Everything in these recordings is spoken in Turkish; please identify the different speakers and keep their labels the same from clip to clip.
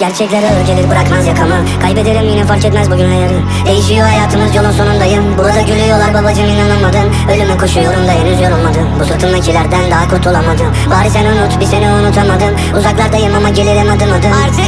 Speaker 1: Gerçekler ağır gelir bırakmaz yakamı. Kaybederim yine fark etmez bugünle yarın Değişiyor hayatımız yolun sonundayım. Burada gülüyorlar babacım inanamadın Ölüme koşuyorum da henüz yorulmadım. Bu satımdakilerden daha kurtulamadım. Bari sen unut bir seni unutamadım. Uzaklardayım ama gelirim adım adım. Artık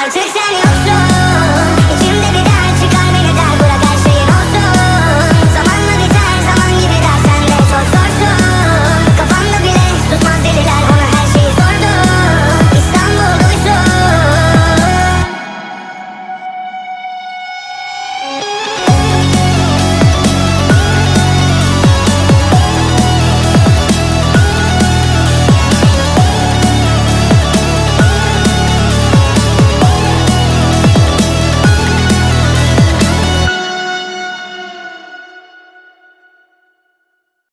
Speaker 1: Artık sen yoksun.